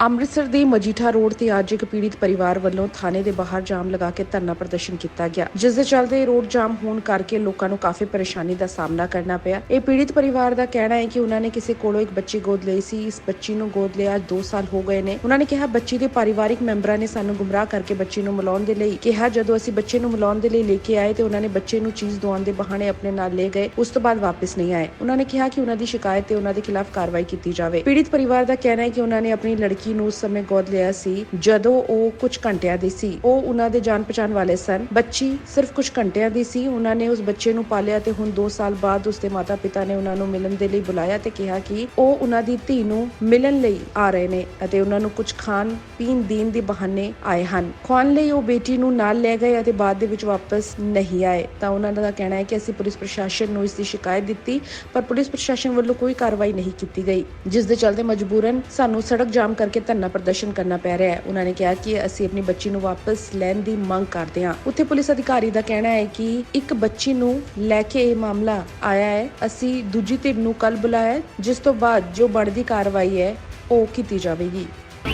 ਅੰਮ੍ਰਿਤਸਰ ਦੇ ਮਜੀਠਾ ਰੋਡ ਤੇ ਅੱਜ ਇੱਕ ਪੀੜਿਤ ਪਰਿਵਾਰ ਵੱਲੋਂ ਥਾਣੇ ਦੇ ਬਾਹਰ ਜਾਮ ਲਗਾ ਕੇ ਧਰਨਾ ਪ੍ਰਦਰਸ਼ਨ ਕੀਤਾ ਗਿਆ, ਜਿਸ ਦੇ ਚੱਲਦੇ ਰੋਡ ਜਾਮ ਹੋਣ ਕਰਕੇ ਲੋਕਾਂ ਨੂੰ ਕਾਫੀ ਪਰੇਸ਼ਾਨੀ ਦਾ ਸਾਹਮਣਾ ਕਰਨਾ ਪਿਆ। ਇਹ ਪੀੜਿਤ ਪਰਿਵਾਰ ਦਾ ਕਹਿਣਾ ਹੈ ਕਿ ਉਹਨਾਂ ਨੇ ਕਿਸੇ ਕੋਲੋਂ ਇੱਕ ਬੱਚੀ ਗੋਦ ਲਈ ਸੀ, ਇਸ ਬੱਚੀ ਨੂੰ ਗੋਦ ਲਿਆ ਅੱਜ 2 ਸਾਲ ਹੋ ਗਏ ਨੇ। ਉਹਨਾਂ ਨੇ ਕਿਹਾ, ਬੱਚੀ ਦੇ ਪਰਿਵਾਰਿਕ ਮੈਂਬਰਾਂ ਨੇ ਸਾਨੂੰ ਗੁੰਮਰਾਹ ਕਰਕੇ ਬੱਚੀ ਨੂੰ ਮਿਲਾਉਣ ਦੇ ਲਈ ਕਿਹਾ। ਜਦੋਂ ਅਸੀਂ ਬੱਚੇ ਨੂੰ ਮਿਲਾਉਣ ਦੇ ਲਈ ਲੈ ਕੇ ਆਏ ਤੇ ਉਹਨਾਂ ਨੇ ਬੱਚੇ ਨੂੰ ਚੀਜ਼ ਦਵਾਉਣ ਦੇ ਬਹਾਨੇ ਆਪਣੇ ਨਾਲ ਲੈ ਗਏ, ਉਸ ਤੋਂ ਬਾਅਦ ਵਾਪਸ ਨਹੀਂ ਆਏ। ਉਹਨਾਂ ਨੇ ਕਿਹਾ ਕਿ ਉਹਨਾਂ ਦੀ ਸ਼ਿਕਾਇਤ ਤੇ ਉਹਨਾਂ ਦੇ ਖਿਲਾਫ ਕਾਰਵਾਈ ਕੀਤੀ ਜਾਵੇ। ਪੀੜਿਤ ਪਰਿਵਾਰ ਦਾ ਕਹਿਣਾ ਹੈ ਕਿ ਉਹਨਾਂ ਨੇ ਆਪਣੀ ਲੜਕੀ ਨੂੰ ਉਸ ਸਮੇਂ ਗੋਦ ਲਿਆ ਸੀ, ਜਦੋਂ ਉਹ ਕੁਝ ਘੰਟਿਆਂ ਦੀ ਸੀ। ਉਹ ਉਹਨਾਂ ਦੇ ਜਾਣ ਪਛਾਣ ਵਾਲੇ ਸਨ। ਬੱਚੀ ਸਿਰਫ ਕੁਝ ਘੰਟਿਆਂ ਦੀ ਸੀ। ਉਹਨਾਂ ਨੇ ਉਸ ਬੱਚੇ ਨੂੰ ਪਾਲਿਆ ਤੇ ਹੁਣ 2 ਸਾਲ ਬਾਅਦ ਉਸਦੇ ਮਾਤਾ-ਪਿਤਾ ਨੇ ਉਹਨਾਂ ਨੂੰ ਮਿਲਣ ਦੇ ਲਈ ਬੁਲਾਇਆ ਤੇ ਕਿਹਾ ਕਿ ਉਹ ਉਹਨਾਂ ਦੀ ਧੀ ਨੂੰ ਮਿਲਣ ਲਈ ਆ ਰਹੇ ਨੇ ਅਤੇ ਉਹਨਾਂ ਨੂੰ ਕੁਝ ਖਾਣ, ਪੀਣ, ਦੇਣ ਦੇ ਬਹਾਨੇ ਆਏ ਹਨ। ਖਵਾਉਣ ਲਈ ਉਹ ਬੇਟੀ ਨੂੰ ਨਾਲ ਲੈ ਗਏ ਅਤੇ ਬਾਅਦ ਦੇ ਵਿੱਚ ਵਾਪਸ ਨਹੀਂ ਆਏ। ਤਾਂ ਉਹਨਾਂ ਦਾ ਕਹਿਣਾ ਹੈ ਕਿ ਅਸੀਂ ਪੁਲਿਸ ਪ੍ਰਸ਼ਾਸਨ ਨੂੰ ਇਸ ਦੀ ਸ਼ਿਕਾਇਤ ਦਿੱਤੀ, ਪਰ ਪੁਲਿਸ ਪ੍ਰਸ਼ਾਸਨ ਵੱਲੋਂ ਕੋਈ ਕਾਰਵਾਈ ਨਹੀਂ ਕੀਤੀ ਗਈ। ਜਿਸ ਦੇ ਚੱਲਦੇ ਮਜਬੂਰਨ ਸਾਨੂੰ ਸੜਕ ਜਾਮ ਕਰਕੇ ਧਰਨਾ ਪ੍ਰਦਰਸ਼ਨ ਕਰਨਾ ਪੈ ਰਿਹਾ ਹੈ। ਉਹਨਾਂ ਨੇ ਕਿਹਾ ਕਿ ਅਸੀਂ ਆਪਣੀ ਬੱਚੀ ਨੂੰ ਵਾਪਸ ਲੈਣ ਦੀ ਮੰਗ ਕਰਦੇ ਹਾਂ। ਉੱਥੇ ਪੁਲਿਸ ਅਧਿਕਾਰੀ ਦਾ ਕਹਿਣਾ ਹੈ ਕਿ ਇੱਕ ਬੱਚੀ ਨੂੰ ਲੈ ਕੇ ਇਹ ਮਾਮਲਾ ਆਇਆ ਹੈ। ਅਸੀਂ ਦੂਜੀ ਧਿਰ ਨੂੰ ਕੱਲ ਬੁਲਾਇਆ ਜਿਸ ਤੋਂ ਬਾਅਦ ਜੋ ਬਣਦੀ ਕਾਰਵਾਈ ਹੈ, ਉਹ ਕੀਤੀ ਜਾਵੇਗੀ।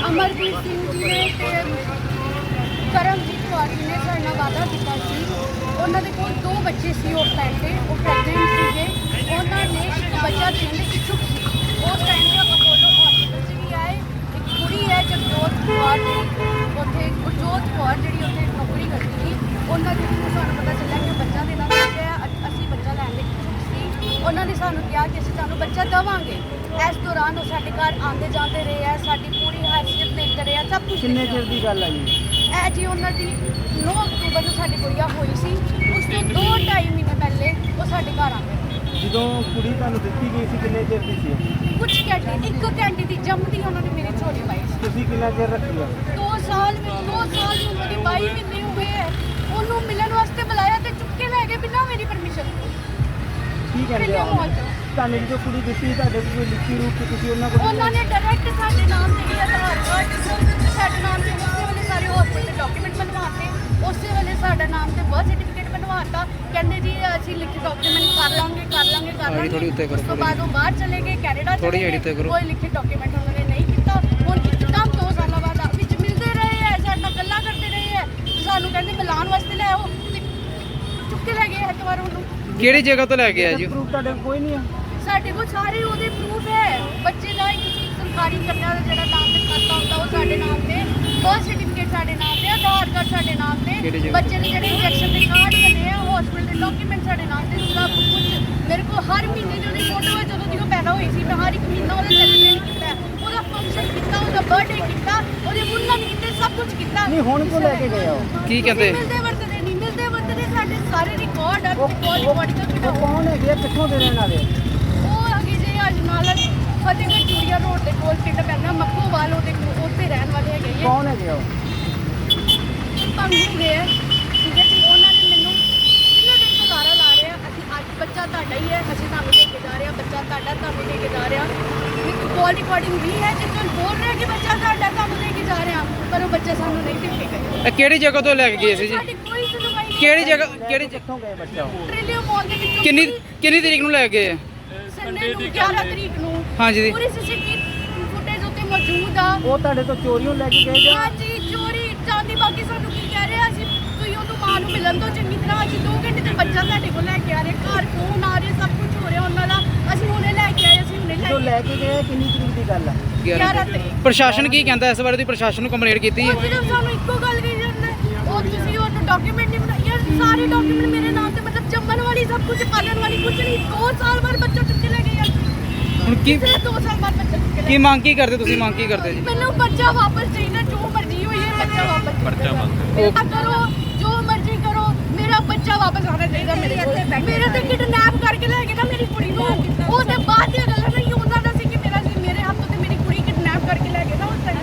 ਅਮਰਦੀਪ ਸਿੰਘ ਜੀ ਨੇ ਤੇ ਕਰਮਜੀਤ ਕੌਰ ਜੀ ਨੇ ਸਾਡੇ ਨਾਲ ਵਾਅਦਾ ਕੀਤਾ ਸੀ। ਉਹਨਾਂ ਦੇ ਕੋਲ ਦੋ ਬੱਚੇ ਸੀ ਉਸ ਟਾਈਮ ਤੇ ਉਹ ਪ੍ਰੈਗਨੈਂਟ ਸੀਗੇ। ਉਹਨਾਂ ਨੇ ਇੱਕ ਬੱਚਾ ਦੇਣ ਦੇ ਇਛੁਕ ਸੀ ਉਸ ਟਾਈਮ ਤੇ ਅਪੋਲੋ ਹਸਪੀਟਲ 'ਚ ਵੀ ਆਏ ਇੱਕ ਕੁੜੀ ਹੈ ਜਗਜੋਤ ਕੌਰ ਉੱਥੇ ਗੁਰਜੋਤ ਕੌਰ ਜਿਹੜੀ ਉੱਥੇ ਨੌਕਰੀ ਕਰਦੀ ਸੀ ਉਹਨਾਂ ਦੇ ਨੂੰ ਸਾਨੂੰ ਪਤਾ ਚੱਲਿਆ ਕਿ ਬੱਚਾ ਦੇਣਾ ਚਾਹੁੰਦੇ ਆ ਅਸੀਂ ਬੱਚਾ ਲੈਣ ਦੇ ਸੀ। ਉਹਨਾਂ ਨੇ ਸਾਨੂੰ ਕਿਹਾ ਕਿ ਅਸੀਂ ਤੁਹਾਨੂੰ ਬੱਚਾ ਦੇਵਾਂਗੇ। ਇਸ ਦੌਰਾਨ ਉਹ ਸਾਡੇ ਘਰ ਆਉਂਦੇ ਜਾਂਦੇ ਰਹੇ ਆ ਸਾਡੀ ਪੂਰੀ ਹੈਸੀਅਤ ਦੇਖਦੇ ਰਹੇ ਆ ਸਭ ਕੁਝ ਕਿੰਨੇ ਚਿਰ ਦੀ ਗੱਲ ਹੈ ਜੀ? ਇਹ ਜੀ ਉਹਨਾਂ ਦੀ 9 ਅਕਤੂਬਰ ਨੂੰ ਸਾਡੀ ਗੁੜੀਆ ਹੋਈ ਸੀ। ਉਸ ਤੋਂ 2.5 ਮਹੀਨੇ ਪਹਿਲੇ ਉਹ ਸਾਡੇ ਘਰ ਆ ਗਏ। ਜਦੋਂ ਕੁੜੀ ਤੁਹਾਨੂੰ ਦਿੱਤੀ ਗਈ ਸੀ ਕਿੰਨੇ ਚਿਰ ਦੀ ਸੀ? ਕੁਝ ਘੰਟੇ ਇੱਕ ਘੰਟੇ ਦੀ ਜੰਮਦੀ ਉਹਨਾਂ ਨੇ ਮੇਰੀ ਝੋਲੀ ਪਾਈ ਤੁਸੀਂ ਕਿੰਨਾ ਚਿਰ ਰੱਖੀ ਆ 2 ਸਾਲ ਵਿੱਚ 2 ਸਾਲ ਨੂੰ ਉਹਦੀ 22 ਮਹੀਨੇ ਹੋ ਗਏ ਹੈ। ਉਹਨੂੰ ਮਿਲਣ ਵਾਸਤੇ ਬੁਲਾਇਆ ਤੇ ਚੁੱਕ ਕੇ ਲੈ ਗਏ ਬਿਨਾਂ ਮੇਰੀ ਪਰਮਿਸ਼ਨ ਕੀ ਕਹਿੰਦੇ ਆ? ਕਿੰਨੇ ਮੌਤ? ਤੁਹਾਨੂੰ ਜਦੋਂ ਕੁੜੀ ਦਿੱਤੀ ਤੁਹਾਡੇ ਕੋਲ ਕੋਈ ਲਿਖੀ ਰੂਪ ਚ ਤੁਸੀਂ ਉਹਨਾਂ ਕੋਲ ਉਹਨਾਂ ਨੇ ਡਾਇਰੈਕਟ ਸਾਡੇ ਨਾਮ ਤੇ ਹੀ ਆਧਾਰ ਕਾਰਡ ਸਾਡੇ ਨਾਮ ਤੇ ਉਸੇ ਵੇਲੇ ਸਾਰੇ ਹਸਪੀਟਲ ਡਾਕੂਮੈਂਟ ਬਣਵਾਤੇ। ਉਸੇ ਵੇਲੇ ਸਾਡਾ ਨਾਮ ਤੇ ਬਰਥ ਸਰਟੀਫਿਕੇਟ ਬਣਵਾਤਾ ਕਹਿੰਦੇ ਜੀ ਅਸੀਂ ਲਿਖੀ ਡਾਕੂਮੈਂਟ ਕਰ ਲਾਂਗੇ ਕਰ ਲਾਂਗੇ ਕਰ ਲਾਂਗੇ। ਥੋੜ੍ਹੀ ਉੱਤੇ ਕਰੋ, ਉਸ ਤੋਂ ਬਾਅਦ ਉਹ ਬਾਹਰ ਚਲੇ ਗਏ ਕੈਨੇਡਾ ਥੋੜ੍ਹੀ ਚਲੇ height ਤੇ ਗਏ ਕਰੋ। ਕੋਈ ਲਿਖੀ ਡਾਕੂਮੈਂਟ ਉਹਨਾਂ ਨੇ ਨਹੀਂ ਕੀਤਾ। ਹੁਣ ਇੱਕਦਮ ਦੋ ਸਾਲਾਂ ਬਾਅਦ ਆ ਵਿੱਚ ਮਿਲਦੇ ਰਹੇ ਹੈ ਸਾਡੇ ਨਾਲ ਗੱਲਾਂ ਕਰਦੇ ਰਹੇ ਹੈ। ਸਾਨੂੰ ਕਹਿੰਦੇ ਮਿਲਾਉਣ ਵਾਸਤੇ ਲੈ ਆਓ। ਤੇ ਚੁੱਕ ਕੇ ਲੈ ਗਏ ਇੱਕ ਵਾਰ ਉਹਨੂੰ। ਕਿਹੜੀ ਜਗ੍ਹਾ ਤੋਂ ਲੈ ਕੇ ਆਇਆ ਜੀ? ਪ੍ਰੂਫ ਤੁਹਾਡੇ ਕੋਲ ਕੋਈ ਨਹੀਂ ਆ। ਸਾਡੇ ਕੋਲ ਸਾਰੇ ਉਹਦੇ ਪ੍ਰੂਫ ਹੈ। ਬੱਚੇ ਦਾ ਇੱਕ ਸਰਕਾਰੀ ਕੰਨਿਆ ਦਾ ਜਿਹੜਾ ਨਾਮ ਤੇ ਖਾਤਾ ਹੁੰਦਾ ਉਹ ਸਾਡੇ ਨਾਮ ਤੇ। ਬਰਥ ਸਰਟੀਫਿਕੇਟ ਸਾਡੇ ਨਾਮ ਤੇ ਆਧਾਰ ਕਾਰਡ ਸਾਡੇ ਨਾਮ ਕਿਹੜੀ ਤੇ ਜਗ੍ਹਾ? ਬੱਚੇ ਦੇ ਜਿਹੜੇ ਇੰਜੈਕਸ਼ਨ ਦੇ ਕਾਰਡ ਬਣੇ ਆ ਹਸਪੀਟਲ ਦੇ ਡਾਕੂਮੈਂਟ ਸਾਡੇ ਨਾਮ ਤੇ ਸਭ ਕੁਝ ਮੇਰੇ ਕੋਲ ਹਰ ਮਹੀਨੇ ਦੀ ਉਹਦੀ ਫੋਟੋ ਹੈ ਜਦੋਂ ਦੀ ਉਹ ਪੈਦਾ ਹੋਈ ਸੀ ਮੈਂ ਹਰ ਇੱਕ ਮਹੀਨਾ ਉਹਦਾ ਸੈਲੀਬ੍ਰੇਟ ਕੀਤਾ ਹੈ। ਉਹਦਾ ਫੰਕਸ਼ਨ ਕੀਤਾ ਉਹਦਾ ਬਰਥਡੇ ਕੀਤਾ ਉਹਦੇ ਮੁੰਨਨ ਕੀਤੇ ਸਭ ਕੁਝ ਕੀਤਾ ਨਹੀਂ ਹੁਣ ਕਿਉਂ ਲੈ ਕੇ ਗਏ ਆ ਉਹ ਕੀ ਕਹਿੰਦੇ ਮਿਲਦੇ ਵਰਤਦੇ ਨਹੀਂ ਮਿਲਦੇ ਵਰਤਦੇ ਸਾਡੇ ਸਾਰੇ ਰਿਕਾਰਡ ਆ ਉਹ ਕਾਲ ਰਿਕਾਰਡਿੰਗ ਉਹ ਕੌਣ ਹੈਗੇ ਆ? ਕਿੱਥੋਂ ਦੇ ਰਹਿਣ ਵਾਲੇ ਆ? ਉਹ ਹੈਗੇ ਜੇ ਅਜਨਾਲਾ ਫਤਿਹਗੜ੍ਹ ਚੂੜੀਆ ਰੋਡ ਦੇ ਕੋਲ ਪਿੰਡ ਪੈਂਦਾ ਮੱਖੋਵਾਲ ਉਹਦੇ ਕੋਲ ਉੱਥੇ ਰਹਿਣ ਵਾਲੇ ਹੈਗੇ ਇਹ ਕੌਣ ਹੈਗੇ ਆ ਉਹ ਪੰਗੂ ਗਏ ਠੀਕ ਹੈ ਜੀ ਉਹਨਾਂ ਨੇ ਮੈਨੂੰ ਕਿੰਨੇ ਦਿਨ ਤੋਂ ਲਾਰਾ ਲਾ ਰਹੇ ਆ। ਅਸੀਂ ਅੱਜ ਬੱਚਾ ਤੁਹਾਡਾ ਹੀ ਹੈ ਅਸੀਂ ਤੁਹਾਨੂੰ ਲੈ ਕੇ ਜਾ ਰਹੇ ਹਾਂ ਬੱਚਾ ਤੁਹਾਡਾ ਤੁਹਾਨੂੰ ਲੈ ਕੇ ਜਾ ਰਹੇ। ਹਾਂ ਇੱਕ ਕਾਲ ਰਿਕਾਰਡਿੰਗ ਵੀ ਹੈ ਜਿਸ ਵਿੱਚ ਬੋਲ ਰਹੇ ਕਿ ਬੱਚਾ ਤੁਹਾਡਾ ਤੁਹਾਨੂੰ ਲੈ ਕੇ ਜਾ ਰਹੇ। ਹਾਂ ਪਰ ਉਹ ਬੱਚਾ ਸਾਨੂੰ ਨਹੀਂ ਦੇ ਕੇ ਗਏ। ਇਹ ਕਿਹੜੀ ਜਗ੍ਹਾ ਤੋਂ ਲੈ ਕੇ ਗਏ ਸੀ ਜੀ? ਸਾਡੀ ਕੋਈ ਸੁਣਵਾਈ ਨਹੀਂ ਕਿਹੜੀ ਜਗ੍ਹਾ ਕਿਹੜੀ ਜ- ਕਿੱਥੋਂ ਗਏ ਬੱਚਾ ਉਹ? ਟ੍ਰਿਲੀਅਮ ਮਾਲ ਦੇ ਵਿੱਚੋਂ ਕਿੰਨੀ ਕਿੰਨੀ ਤਰੀਕ ਨੂੰ ਲੈ ਕੇ ਗਏ? ਆ? ਸੰਡੇ ਨੂੰ 11 ਤਰੀਕ ਨੂੰ ਹਾਂਜੀ। ਜੀ ਪੂਰੀ ਸੀਸੀਟੀਵੀ ਫੁਟੇਜ ਉੱਤੇ ਮੌਜੂਦ ਆ। ਉਹ ਤੁਹਾਡੇ ਤੋਂ ਚੋਰੀਆਂ ਲੈ ਕੇ ਗਏ ਜਾਂ? ਹਾਂਜੀ ਚੋਰੀ ਚਾਂਦੀ ਬਾਕੀ ਸਾਨੂੰ ਕੀ ਕਹਿ ਰਹੇ ਆ ਅਸੀਂ ਤੁਸੀਂ ਉਹਨੂੰ ਮਾਂ ਨੂੰ ਮਿਲਣ ਤੋਂ ਚੰਗੀ ਤਰ੍ਹਾਂ। ਅਸੀਂ 2 ਘੰਟੇ ਤੇ ਬੱਚਾ ਤੁਹਾਡੇ ਕੋਲ ਲੈ ਕੇ ਆ ਰਹੇ ਘਰ ਫੋਨ ਆ ਰਹੇ ਸਭ ਕੁਝ ਹੋ ਰਿਹਾ ਉਹਨਾਂ ਦਾ। ਅਸੀਂ ਹੁਣੇ ਲੈ ਕੇ ਆਏ ਅਸੀਂ ਹੁਣੇ ਲੈ ਜਦੋਂ ਕੇ ਲੈ ਕੇ ਗਏ? ਕਿੰਨੀ ਤਰੀਕ ਦੀ ਗੱਲ ਆ? 11 ਤਰੀਕ। ਪ੍ਰਸ਼ਾਸਨ ਕੀ ਕਹਿੰਦਾ ਇਸ ਬਾਰੇ? ਦੀ ਪ੍ਰਸ਼ਾਸਨ ਨੂੰ ਕੰਪਲੇਂਟ ਕੀਤੀ ਉਹ ਹੈ ਸਿਰਫ ਸਾਨੂੰ ਇੱਕੋ ਗੱਲ ਕਹੀ ਜਾਂਦੇ ਉਹ ਤੁਸੀਂ ਉਹਨੂੰ ਡਾਕੂਮੈਂਟ ਨਹੀਂ ਬਣਾਇਆ ਯਾਰ ਸਾਰੇ ਡਾਕੂਮੈਂਟ ਮੇਰੇ ਨਾਮ ਤੇ ਮਤਲਬ ਜੰਮਣ ਵਾਲੀ ਸਭ ਕੁਝ ਪਾਲਣ ਵਾਲੀ ਕੁਝ ਨਹੀਂ। 2 ਸਾਲ ਬਾਅਦ ਹੁਣ ਕੀ ਸਿਰਫ 2 ਸਾਲ ਬਾਅਦ ਬੱਚਾ ਚੁੱਕ ਕੇ ਲੈ ਕੀ ਮੰਗ ਕੀ ਕਰਦੇ ਤੁਸੀਂ? ਮੰਗ ਕੀ ਕਰਦੇ ਜੀ? ਮੈਨੂੰ ਬੱਚਾ ਵਾਪਸ ਚਾਹੀਦਾ ਜੋ ਮਰਜ਼ੀ ਹੋਈ ਹੈ ਬੱਚਾ ਵਾਪਸ ਬੱਚਾ ਮੰਗ ਕਰੋ ਜੋ ਮਰਜ਼ੀ ਕਰੋ ਮੇਰਾ ਬੱਚਾ ਵਾਪਸ ਆਣਾ ਚਾਹੀਦਾ ਮੇਰੇ ਕੋਲ। ਮੇਰੇ ਤੇ ਕਿਡਨੈਪ ਕਰਕੇ ਲੈ ਗਏ ਨਾ ਮੇਰੀ ਕੁੜੀ ਨੂੰ। ਉਹ ਤੇ ਬਾਅਦ ਦੀਆਂ ਗੱਲਾਂ ਨਹੀਂ ਉਹਨਾਂ ਦਾ ਸੀ ਕਿ ਮੇਰਾ ਸੀ ਮੇਰੇ ਹੱਥੋਂ ਤੇ ਮੇਰੀ ਕੁੜੀ ਕਿਡਨੈਪ ਕਰਕੇ ਲੈ ਗਏ ਨਾ ਉਸ ਟਾਈਮ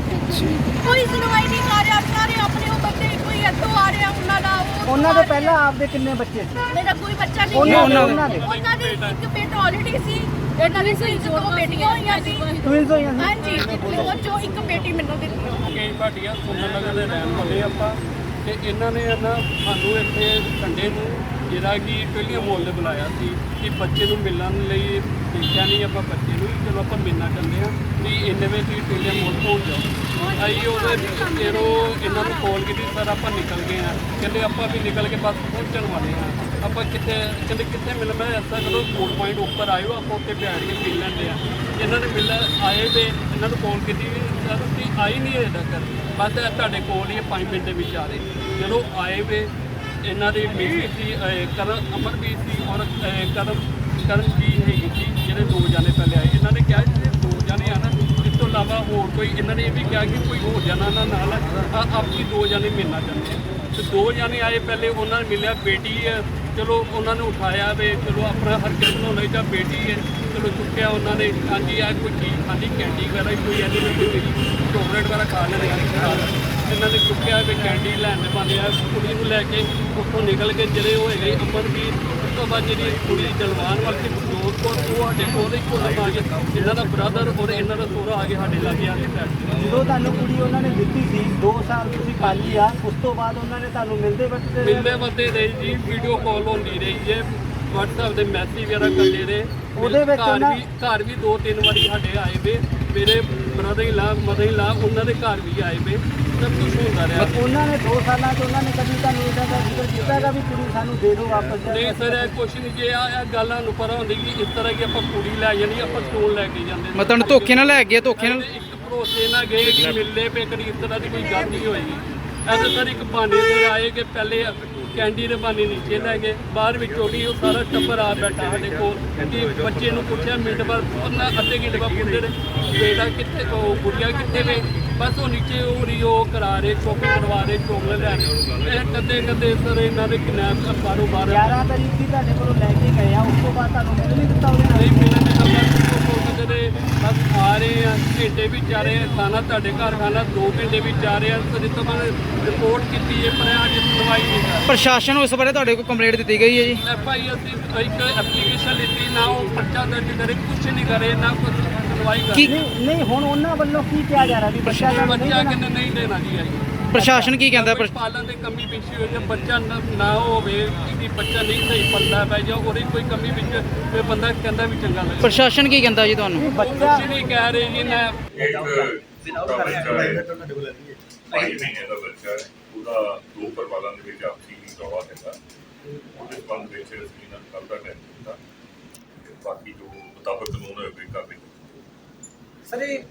ਕੋਈ ਸੁਣਵਾਈ ਨਹੀਂ ਕਰ ਰਿਹਾ ਸਾਰੇ ਆਪਣੇ ਉਹ ਬੰਦੇ ਕੋਈ ਇੱਥੋਂ ਆ ਰਿਹਾ ਉਹਨਾਂ ਦਾ ਉਹ ਉਹਨਾਂ ਦੇ ਪਹਿਲਾਂ ਆਪਦੇ ਕਿੰਨੇ ਬੱਚੇ ਸੀ? ਮੇਰਾ ਕੋਈ ਬੱਚਾ ਨਹੀਂ ਉਹਨਾਂ। ਉਹਨਾਂ ਦੇ। ਉਹਨਾਂ ਦੀ ਇੱਕ ਬੇਟਾ ਆਲਰੇਡੀ ਸੀ। ਇਹਨਾਂ ਦੀ ਸੀ ਦੋ ਬੇਟੀਆਂ ਹੋਈਆਂ ਸੀ। ਟਵਿੰਸ ਹੋਈਆਂ ਸੀ? ਹਾਂਜੀ ਉਹ ਚੋਂ ਇੱਕ ਬੇਟੀ ਮੈਨੂੰ ਦਿੱਤੀ ਕਈ ਭਾਟੀਆ ਸੁੰਦਰ ਨਗਰ ਦੇ ਰਹਿਣ ਵਾਲੇ ਆਪਾਂ। ਤੇ ਇਹਨਾਂ ਨੇ ਨਾ ਸਾਨੂੰ ਇੱਥੇ ਸੰਡੇ ਨੂੰ ਜਿਹੜਾ ਕਿ ਪਹਿਲੀਆਂ ਮੋਲ ਨੇ ਬੁਲਾਇਆ ਸੀ ਕਿ ਬੱਚੇ ਨੂੰ ਮਿਲਣ ਲਈ ਦੇਖਿਆ ਨਹੀਂ ਆਪਾਂ ਬੱਚੇ ਨੂੰ ਚਲੋ ਆਪਾਂ ਮਿਲਣਾ ਚਾਹੁੰਦੇ ਹਾਂ ਵੀ ਇੰਨੇ ਵਜੇ ਤੁਸੀਂ ਪਹਿਲੀਆਂ ਮੋਲ ਪਹੁੰਚ ਜਾਓ। ਆਈ ਉਹਦੇ ਵਿੱਚ ਫਿਰ ਉਹ ਇਹਨਾਂ ਨੂੰ ਕਾਲ ਕੀਤੀ ਸਰ ਆਪਾਂ ਨਿਕਲ ਗਏ ਆ ਕਹਿੰਦੇ ਆਪਾਂ ਵੀ ਨਿਕਲ ਕੇ ਬਸ ਪਹੁੰਚਣ ਵਾਲੇ ਆ ਆਪਾਂ ਕਿੱਥੇ ਕਹਿੰਦੇ ਕਿੱਥੇ ਮਿਲ ਮੈਂ ਐਸਾ ਕਰੋ ਫੂਡ ਪੁਆਇੰਟ ਉੱਪਰ ਆਇਓ ਆਪਾਂ ਉੱਥੇ ਬੈਠ ਕੇ ਮਿਲ ਲੈਂਦੇ ਆ। ਇਹਨਾਂ ਨੇ ਮਿਲ ਆਏ ਵੇ ਇਹਨਾਂ ਨੂੰ ਕਾਲ ਕੀਤੀ ਸਰ ਤੁਸੀਂ ਆਈ ਨਹੀਂ ਅਜੇ ਤੱਕ? ਬਸ ਤੁਹਾਡੇ ਕੋਲ ਹੀ 5 ਮਿੰਟ ਦੇ ਵਿੱਚ ਆ ਰਹੇ। ਜਦੋਂ ਆਏ ਵੇ ਇਹਨਾਂ ਦੀ ਮੀਟਿੰਗ ਸੀ ਅਹ, ਕਰਨ ਅਮਰਵੀਰ ਸੀ ਔਰ ਕਰਮ ਕਰਨ ਜੀ ਹੈਗੀ ਸੀ ਜਿਹੜੇ ਦੋ ਜਾਣੇ ਪਹਿਲੇ ਆਏ। ਇਹਨਾਂ ਨੇ ਕਿਹਾ ਜਿਹੜੇ ਦੋ ਜਾਣੇ ਆ ਨਾ ਇਸ ਤੋਂ ਇਲਾਵਾ ਹੋਰ ਕੋਈ ਇਹਨਾਂ ਨੇ ਇਹ ਵੀ ਕਿਹਾ ਕਿ ਕੋਈ ਹੋਰ ਜਾਣਾ ਨਾ ਨਾਲ ਆਪਕੀ ਦੋ ਜਾਣੇ ਮਿਲਣਾ ਚਾਹੁੰਦੇ। ਤੇ ਦੋ ਜਾਣੇ ਆਏ ਪਹਿਲੇ ਉਹਨਾਂ ਨੇ ਮਿਲਿਆ ਬੇਟੀ ਹੈ ਚਲੋ ਉਹਨਾਂ ਨੂੰ ਉਠਾਇਆ ਵੇ ਚਲੋ ਆਪਣਾ ਹਰਕਤ ਬਣਾਉਣਾ ਜਾਂ ਬੇਟੀ ਹੈ। ਚਲੋ ਚੁੱਕਿਆ ਉਹਨਾਂ ਨੇ। ਹਾਂਜੀ ਆ ਕੋਈ ਚੀਜ਼ ਖਾਲੀ ਕੈਂਡੀ ਵਗੈਰਾ ਕੋਈ ਐਨੀ ਕੋਈ ਚੋਕਲੇਟ ਵਗੈਰਾ ਖਾ ਲੈਣੇ ਇਹਨਾਂ ਨੇ ਚੁੱਕਿਆ ਵੀ ਕੈਂਡੀ ਲੈਣ ਦੇ ਬੰਦੇ ਆ ਕੁੜੀ ਨੂੰ ਲੈ ਕੇ ਉੱਥੋਂ ਨਿਕਲ ਕੇ ਜਿਹੜੇ ਉਹ ਹੈਗੇ ਅਮਰਵੀਰ ਉਸ ਤੋਂ ਬਾਅਦ ਜਿਹੜੀ ਕੁੜੀ ਜਲਵਾਨ ਵਾਲੀ ਸੀ ਗੁਰਜੋਤ ਕੌਰ ਉਹ ਸਾਡੇ ਕੋਲ ਇੱਕੋ ਲਗਾ ਕੇ ਇਹਨਾਂ ਦਾ ਬ੍ਰਦਰ ਔਰ ਇਹਨਾਂ ਦਾ ਸੋਹਰਾ ਆ ਕੇ ਸਾਡੇ ਲਾਗੇ ਆ ਕੇ ਬੈਠ ਗਏ। ਜਦੋਂ ਤੁਹਾਨੂੰ ਕੁੜੀ ਉਹਨਾਂ ਨੇ ਦਿੱਤੀ ਸੀ 2 ਸਾਲ ਤੁਸੀਂ ਖਾਲੀ ਆ ਉਸ ਤੋਂ ਬਾਅਦ ਉਹਨਾਂ ਨੇ ਤੁਹਾਨੂੰ ਮਿਲਦੇ ਵਕਤ ਮਿਲਦੇ ਬੰਦੇ ਰਹੀ ਜੀ ਵੀਡੀਓ ਕਾਲ ਹੁੰਦੀ ਰਹੀ ਜੇ WhatsApp ਦੇ ਮੈਸੇਜ ਵਗੈਰਾ ਕਰਦੇ ਰਹੇ ਉਹਦੇ ਵਿੱਚ ਘਰ ਵੀ ਘਰ ਵੀ ਦੋ ਤਿੰਨ ਵਾਰੀ ਸਾਡੇ ਆਏ ਵੇ। ਮੇਰੇ brother in law mother in ਲਾ ਉਹਨਾਂ ਦੇ ਘਰ ਵੀ ਆਏ ਵੇ। ਸਭ ਕੁਝ ਹੁੰਦਾ ਰਿਹਾ। ਉਹਨਾਂ ਨੇ 2 ਸਾਲਾਂ 'ਚ ਉਹਨਾਂ ਨੇ ਕਦੀ ਤੁਹਾਨੂੰ ਇਹਦਾ ਦਾ ਜ਼ਿਕਰ ਕੀਤਾ ਹੈਗਾ ਵੀ ਕੁੜੀ ਸਾਨੂੰ ਦੇ ਦਿਓ ਵਾਪਸ ਨਹੀਂ ਸਰ ਇਹ ਕੁਛ ਨਹੀਂ ਜੇ ਆ ਇਹ ਗੱਲ ਸਾਨੂੰ ਪਤਾ ਹੁੰਦੀ ਕਿ ਇਸ ਤਰ੍ਹਾਂ ਕਿ ਆਪਾਂ ਕੁੜੀ ਲੈ ਜਾਣੀ ਆਪਾਂ ਸਟੋਨ ਲੈ ਕੇ ਜਾਂਦੇ ਮੈਂ ਤੁਹਾਨੂੰ ਧੋਖੇ ਨਾਲ ਲੈ ਗਏ ਧੋਖੇ ਨਾਲ। ਇੱਕ ਭਰੋਸੇ ਨਾਲ ਗਏ ਕਿ ਮਿਲਦੇ ਪਏ ਕਦੀ ਇਸ ਤਰ੍ਹਾਂ ਦੀ ਕੋਈ ਗੱਲ ਨਹੀਂ ਹੋਈ। ਐਸੇ ਸਰ ਇੱਕ ਬਹਾਨੇ ਤੇ ਆਏ ਕਿ ਪਹਿਲੇ ਕੈਂਡੀ ਦੇ ਬਹਾਨੇ ਨੀਚੇ ਲੈ ਗਏ। ਬਾਹਰ ਵਿੱਚੋਂ ਨਹੀਂ ਉਹ ਸਾਰਾ ਟੱਬਰ ਆ ਬੈਠਾ ਸਾਡੇ ਕੋਲ। ਕਿ ਬੱਚੇ ਨੂੰ ਪੁੱਛਿਆ ਮਿੰਟ ਬਾਅਦ ਉਹਨਾਂ ਅੱਧੇ ਘੰਟੇ ਬਾਅਦ ਪੁੱਛਦੇ ਨੇ ਬੇਟਾ ਕਿੱਥੇ ਉਹ ਗੁੜੀਆ ਕਿੱਥੇ ਵੇ? ਬਸ ਉਹ ਨੀਚੇ ਉਹ ਰੀ ਉਹ ਕਰਾ ਰਹੇ ਸ਼ੋਪਿੰਗ ਕਰਵਾ ਰਹੇ ਚੋਕਲੇਟ ਲੈ ਰਹੇ। ਇਹ ਕਦੇ ਕਦੇ ਸਰ ਇਹਨਾਂ ਦੇ ਕਿਨੈਪ ਬਾਰੋ ਬਾਰ 11 ਤਰੀਕ ਦੀ ਤੁਹਾਡੇ ਕੋਲੋਂ ਲੈ ਕੇ ਗਏ ਆ ਉਸ ਤੋਂ ਬਾਅਦ ਤੁਹਾਨੂੰ ਮਿਲ ਨਹੀਂ ਦਿੱਤਾ ਉਹਦੇ ਨਾਲ ਨਹੀਂ ਮਿਲਣ ਦੇ ਤੋਂ ਕਦੇ ਬਸ ਆ ਰਹੇ ਆ ਘੰਟੇ ਵਿੱਚ ਆ ਰਹੇ ਆ ਖਾਣਾ ਤੁਹਾਡੇ ਘਰ ਖਾਣਾ 2 ਘੰਟੇ ਵਿੱਚ ਆ ਰਹੇ ਆ ਤੇ ਜਿੱਦੋਂ ਮੈਂ ਰਿਪੋਰਟ ਕੀਤੀ ਹੈ ਪਰ ਅੱਜ ਸੁਣਵਾਈ ਨਹੀਂ ਕਰ ਪ੍ਰਸ਼ਾਸਨ ਨੂੰ ਇਸ ਬਾਰੇ ਤੁਹਾਡੇ ਕੋਲ ਕੰਪਲੇਂਟ ਦਿੱਤੀ ਗਈ ਹੈ ਜੀ। ਐਫ ਆਈ ਅਸੀਂ ਇੱਕ ਐਪਲੀਕੇਸ਼ਨ ਲਿੱਤੀ ਨਾ ਉਹ ਪਰਚਾ ਦਰਜ ਕਰੇ ਕੁਝ ਨਹੀਂ ਕਰੇ ਨਾ ਕੁਝ ਸੁਣਵਾਈ ਕਰੇ ਨਹੀਂ ਹੁਣ ਉਹਨਾਂ ਵੱਲੋਂ ਕੀ ਕਿਹਾ ਜਾ ਰਿਹਾ ਵੀ ਬੱਚਾ ਬੱਚਾ ਦੇਣਾ ਕਿੰਨੇ ਨਹੀਂ ਦੇਣਾ ਜੀ ਆਈ। ਪ੍ਰਸ਼ਾਸਨ ਕੀ ਕਹਿੰਦਾ ਪ੍ਰਸ਼- ਪਾਲਣ ਦੇ ਕਮੀ ਪੇਸ਼ੀ ਹੋਈ ਹੈ ਬੱਚਾ ਨਾ ਨਾ ਹੋਵੇ ਕਿ ਬੱਚਾ ਨਹੀਂ ਸਹੀ ਪਲਦਾ ਪੈ ਜਾ ਉਹਦੀ ਕੋਈ ਕਮੀ ਵਿੱਚ ਕੋਈ ਬੰਦਾ ਕਹਿੰਦਾ ਵੀ ਚੰਗਾ ਲੱਗਦਾ। ਪ੍ਰਸ਼ਾਸਨ ਕੀ ਕਹਿੰਦਾ ਜੀ ਤੁਹਾਨੂੰ? ਬੱਚਾ ਨਹੀਂ ਕਹਿ ਰਹੇ ਜੀ ਮੈਂ ਇੱਕ ਛੋਟਾ ਬੱਚਾ ਹੈ ਬਾਈ ਮਹੀਨੇ ਦਾ ਬੱਚਾ ਹੈ ਉਹਦਾ ਦੋ ਪਰਿਵਾਰਾਂ ਦੇ ਵਿੱਚ ਆਪਸੀ ਰੌਲਾ ਹੈਗਾ ਉਹਦੇ ਸੰਬੰਧ ਵਿੱਚ ਅਸੀਂ ਨਾਲ ਕੱਲ੍ਹ ਦਾ ਟਾਈਮ ਦਿੱਤਾ ਤੇ ਬਾਕੀ ਜੋ ਮੁਤਾਬਕ ਕਾਨੂੰਨ ਹੋਵੇ ਕਾਰਵਾਈ ਸਰ ਇਹ